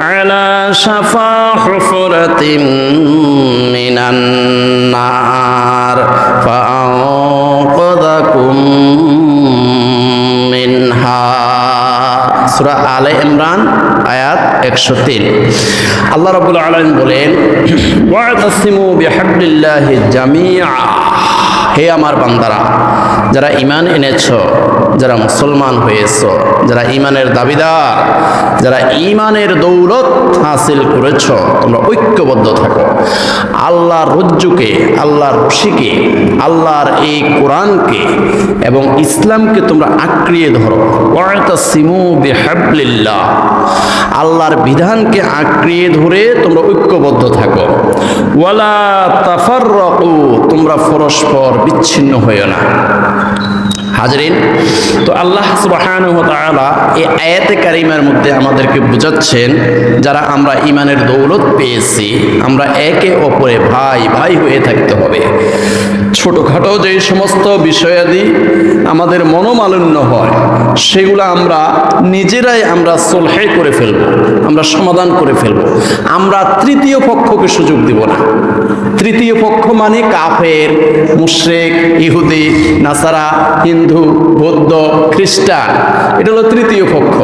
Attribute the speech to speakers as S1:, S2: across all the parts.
S1: على شفا حفرة من النار فأنقذكم منها সূরা আলে ইমরান আয়াত একশো তিন আল্লাহ রাব্বুল আলামিন বলেন ওয়াতাসিমু বিহাবলিল্লাহি জামিআ হে আমার বান্দারা যারা ইমান এনেছ যারা মুসলমান হয়েছ, যারা ইমানের দাবিদার, যারা ইমানের দৌলত হাসিল করেছ, তোমরা ঐক্যবদ্ধ থাকো। আল্লাহর রজ্জুকে, আল্লাহর রশিকে, আল্লাহর এই কোরআনকে এবং ইসলামকে তোমরা আঁকড়িয়ে ধরো। সিমু বিহাবলিল্লাহ। আল্লাহর বিধানকে আঁকড়িয়ে ধরে তোমরা ঐক্যবদ্ধ থাকো। ওয়ালা তাফাররাকু, তোমরা পরস্পর বিচ্ছিন্ন হইও না। হাজরিন, তো আল্লাহ তাআলা এই আয়াতে কারিমার মধ্যে আমাদেরকে বোঝাচ্ছেন, যারা আমরা ইমানের দৌলত পেয়েছি, আমরা একে অপরে ভাই ভাই হয়ে থাকতে হবে। ছোটোখাটো যে সমস্ত বিষয়াদি আমাদের মনোমালিন্য হয়, সেগুলো আমরা নিজেরাই আমরা সলহে করে ফেলব, আমরা সমাধান করে ফেলব। আমরা তৃতীয় পক্ষকে সুযোগ দিব না। তৃতীয় পক্ষ মানে কাফের, মুশরেক, ইহুদি, নাসারা, হিন্দু, বৌদ্ধ, খ্রিস্টান। এটা হলো তৃতীয় পক্ষ।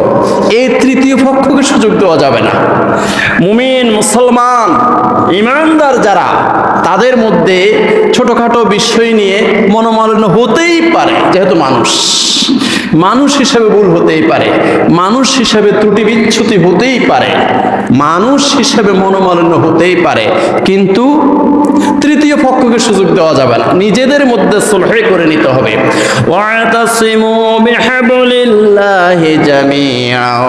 S1: এই তৃতীয় পক্ষকে সুযোগ দেওয়া যাবে না। মুমিন, মুসলমান, ইমানদার যারা, তাদের মধ্যে ছোটোখাটো বিষয় নিয়ে মনোমালিন্য হতেই পারে, যেহেতু মানুষ। মানুষ হিসাবে ভুল হতেই পারে। মানুষ হিসাবে ত্রুটি বিচ্ছুতি হতেই পারে। মানুষ হিসাবে মনোমালিন্য হতেই পারে। কিন্তু তৃতীয় পক্ষকে সুযোগ দেওয়া যাবে না। নিজেদের মধ্যে সুলহে করে নিতে হবে। ওয়াতাসিমু বিহাবলিল্লাহি জামিআন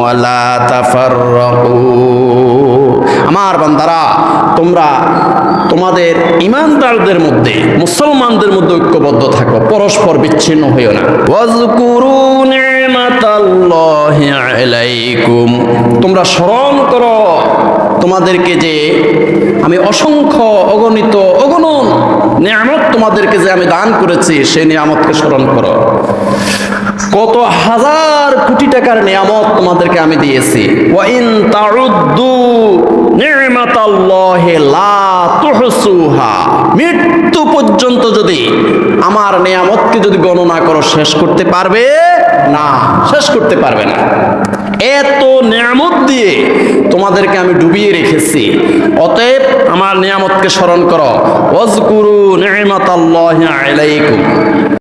S1: ওয়ালা তাফাররাকু। আমার বান্দারা, তোমরা তোমাদের ইমানদারদের মধ্যে, মুসলমানদের মধ্যে ঐক্যবদ্ধ থাকো, পরস্পর বিচ্ছিন্ন হইও না। তোমরা স্মরণ করো তোমাদেরকে যে আমি অসংখ্য অগণিত অগণন নিয়ামত তোমাদেরকে যে আমি দান করেছি, সেই নিয়ামতকে স্মরণ করো। কত হাজার কোটি টাকার নিয়ামত তোমাদেরকে আমি দিয়েছি। ওয়াইন তারুদ্দু নি'মাতাল্লাহি লা মৃত্যু পর্যন্ত যদি আমার নিয়ামতকে যদি গণনা করো, শেষ করতে পারবে? না, শেষ করতে পারবে না। এত নিয়ামত দিয়ে তোমাদেরকে আমি ডুবিয়ে রেখেছি। অতএব আমার নিয়ামতকে স্মরণ করো। ওয়াজকুরু আল্লাহ আলাইকুম।